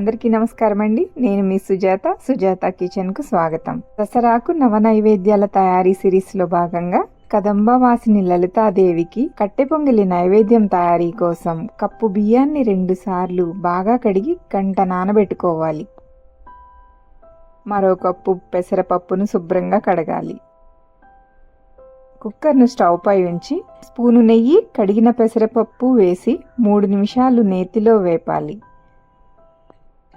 అందరికీ నమస్కారం అండి నేను మీ సుజాత సుజాత కిచెన్కు స్వాగతం. దసరాకు నవ నైవేద్యాల తయారీ సిరీస్లో భాగంగా కదంబవాసిని లలితాదేవికి కట్టె పొంగలి నైవేద్యం తయారీ కోసం కప్పు బియ్యాన్ని రెండు సార్లు బాగా కడిగి గంట నానబెట్టుకోవాలి. మరో కప్పు పెసరపప్పును శుభ్రంగా కడగాలి. కుక్కర్ను స్టవ్ పై ఉంచి స్పూను నెయ్యి కడిగిన పెసరపప్పు వేసి మూడు నిమిషాలు నేతిలో వేపాలి.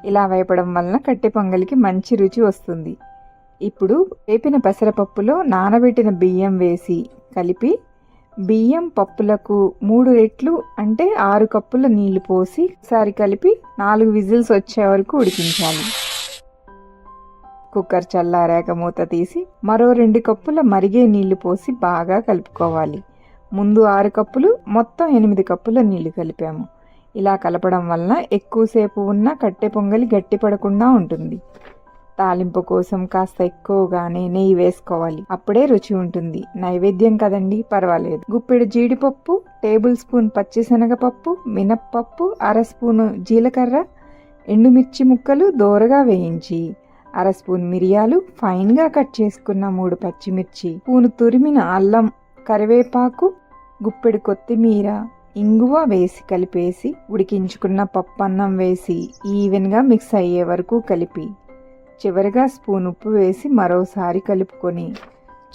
ఇలా వేపడం వలన కట్టె పొంగలికి మంచి రుచి వస్తుంది. ఇప్పుడు వేపిన పెసరపప్పులో నానబెట్టిన బియ్యం వేసి కలిపి బియ్యం పప్పులకు మూడు రెట్లు అంటే ఆరు కప్పుల నీళ్ళు పోసి ఒకసారి కలిపి నాలుగు విజిల్స్ వచ్చే వరకు ఉడికించాలి. కుక్కర్ చల్లారాక మూత తీసి మరో రెండు కప్పుల మరిగే నీళ్ళు పోసి బాగా కలుపుకోవాలి. ముందు ఆరు కప్పులు మొత్తం ఎనిమిది కప్పుల నీళ్ళు కలిపాము. ఇలా కలపడం వలన ఎక్కువసేపు ఉన్న కట్టె పొంగలి గట్టిపడకుండా ఉంటుంది. తాలింపు కోసం కాస్త ఎక్కువగానే నెయ్యి వేసుకోవాలి. అప్పుడే రుచి ఉంటుంది. నైవేద్యం కదండి పర్వాలేదు. గుప్పెడు జీడిపప్పు టేబుల్ స్పూన్ పచ్చిశనగపప్పు మినప్పప్పు అర స్పూను జీలకర్ర ఎండుమిర్చి ముక్కలు దోరగా వేయించి అర స్పూన్ మిరియాలు ఫైన్గా కట్ చేసుకున్న మూడు పచ్చిమిర్చి స్పూను తురిమిన అల్లం కరివేపాకు గుప్పెడు కొత్తిమీర ఇంగువ వేసి కలిపేసి ఉడికించుకున్న పప్పన్నం వేసి ఈవెన్గా మిక్స్ అయ్యే వరకు కలిపి. చివరిగా స్పూన్ ఉప్పు వేసి మరోసారి కలుపుకొని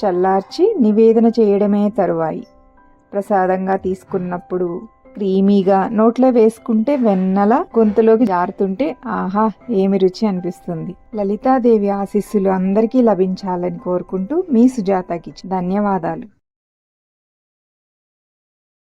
చల్లార్చి నివేదన చేయడమే తరువాయి. ప్రసాదంగా తీసుకున్నప్పుడు క్రీమీగా నోట్లో వేసుకుంటే వెన్నల గొంతులోకి జారుతుంటే ఆహా ఏమి రుచి అనిపిస్తుంది. లలితాదేవి ఆశీస్సులు అందరికీ లభించాలని కోరుకుంటూ మీ సుజాతకి ధన్యవాదాలు.